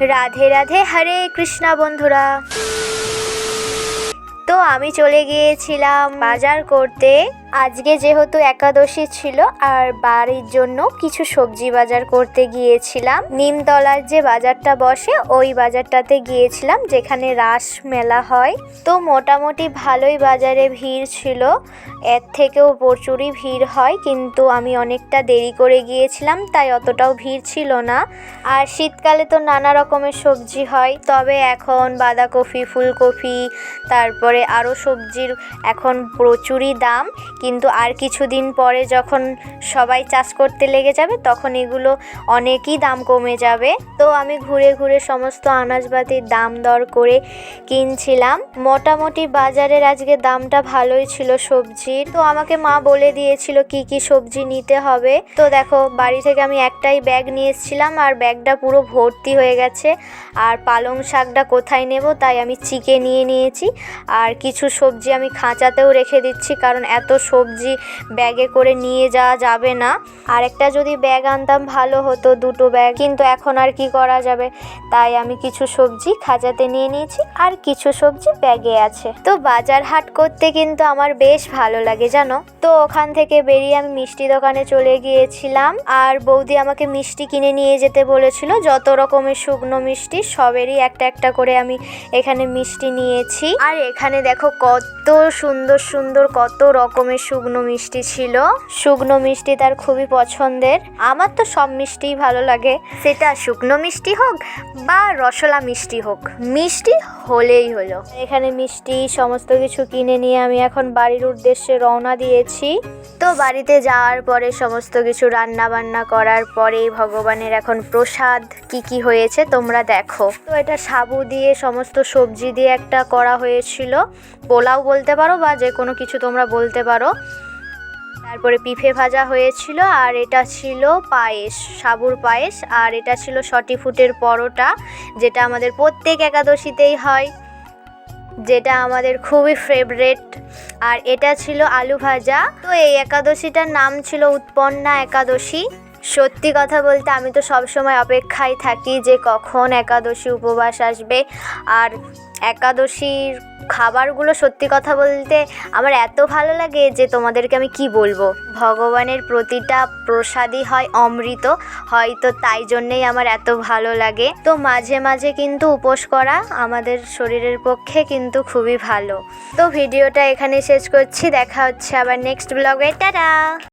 রাধে রাধে হরে কৃষ্ণা বন্ধুরা। তো আমি চলে গিয়েছিলাম বাজার করতে। আজকে যেহেতু একাদশী ছিল আর বাড়ির জন্য কিছু সবজি বাজার করতে গিয়েছিলাম, নিমতলার যে বাজারটা বসে ওই বাজারটাতে গিয়েছিলাম যেখানে রাস মেলা হয়। তো মোটামুটি ভালোই বাজারে ভিড় ছিল, এর থেকেও প্রচুরই ভিড় হয়, কিন্তু আমি অনেকটা দেরি করে গিয়েছিলাম, তাই অতটাও ভিড় ছিল না। আর শীতকালে তো নানা রকমের সবজি হয়, তবে এখন বাঁধাকপি, ফুলকপি, তারপরে আরও সবজির এখন প্রচুরই দাম। কিন্তু আর কিছুদিন পরে যখন সবাই চাষ করতে লেগে যাবে, তখন এগুলো অনেকই দাম কমে যাবে। তো আমি ঘুরে ঘুরে সমস্ত আনাজপাতির দাম দর করে কিনছিলাম। মোটামুটি বাজারের আজকে দামটা ভালোই ছিল সবজির। তো আমাকে মা বলে দিয়েছিল কি কি সবজি নিতে হবে। তো দেখো, বাড়ি থেকে আমি একটাই ব্যাগ নিয়ে এসেছিলাম আর ব্যাগটা পুরো ভর্তি হয়ে গেছে। আর পালং শাকটা কোথায় নেব তাই আমি চিকে নিয়ে নিয়েছি। আর কিছু সবজি আমি খাঁচাতেও রেখে দিচ্ছি কারণ এত সবজি ব্যাগে করে নিয়ে যাওয়া যাবে না। আর একটা যদি ব্যাগ আনতাম ভালো হতো, দুটো ব্যাগ। কিন্তু এখন আর কি করা যাবে? তাই আমি কিছু সবজি খাজাতে নিয়ে নিয়েছি আর কিছু সবজি ব্যাগে আছে। তো বাজার হাট করতে কিন্তু আমার বেশ ভালো লাগে, জানো? তো ওখান থেকে বেরিয়ে আমি মিষ্টি দোকানে চলে গিয়েছিলাম আর বৌদি আমাকে মিষ্টি কিনে নিয়ে যেতে বলেছিল। যত রকমের শুকনো মিষ্টি, সবেরই একটা একটা করে আমি এখানে মিষ্টি নিয়েছি। আর এখানে দেখো কত সুন্দর সুন্দর, কত রকমের শুকনো মিষ্টি ছিল। শুকনো মিষ্টি তার খুবই পছন্দের। আমার তো সব মিষ্টিই ভালো লাগে। সেটা শুকনো মিষ্টি হোক বা রসলা মিষ্টি হোক, মিষ্টি হলেই হলো। এখানে মিষ্টি সমস্ত কিছু কিনে নিয়ে আমি এখন বাড়ির উদ্দেশ্যে রওনা দিয়েছি। তো বাড়িতে যাওয়ার পরে সমস্ত কিছু রান্না বান্না করার পরে ভগবানের এখন প্রসাদ। কি কি হয়েছে তোমরা দেখো। তো এটা সাবু দিয়ে, সমস্ত সবজি দিয়ে একটা করা হয়েছিল। পোলাও বলতে পারো বা যে কোনো কিছু তোমরা বলতে পারো। তারপরে পিফে ভাজা হয়েছিল আর এটা ছিল পায়েস, সাবুর পায়েস আর এটা ছিল সটি ফুটের পরোটা, যেটা আমাদের প্রত্যেক একাদশীতেই হয়, যেটা আমাদের খুবই ফেভারেট আর এটা ছিল আলু ভাজা। তো এই একাদশীটার নাম ছিল উৎপন্না একাদশী। সত্যি কথা বলতে আমি তো সবসময় অপেক্ষায় থাকি যে কখন একাদশী উপবাস আসবে। আর একাদশীর খাবারগুলো সত্যি কথা বলতে আমার এত ভালো লাগে যে তোমাদেরকে আমি কি বলব? ভগবানের প্রতিটা প্রসাদই হয় অমৃত, হয়তো তাই জন্যেই আমার এত ভালো লাগে। তো মাঝে মাঝে কিন্তু উপোস করা আমাদের শরীরের পক্ষে কিন্তু খুবই ভালো। তো ভিডিওটা এখানে শেষ করছি, দেখা হচ্ছে আবার নেক্সট ব্লগে টাটা!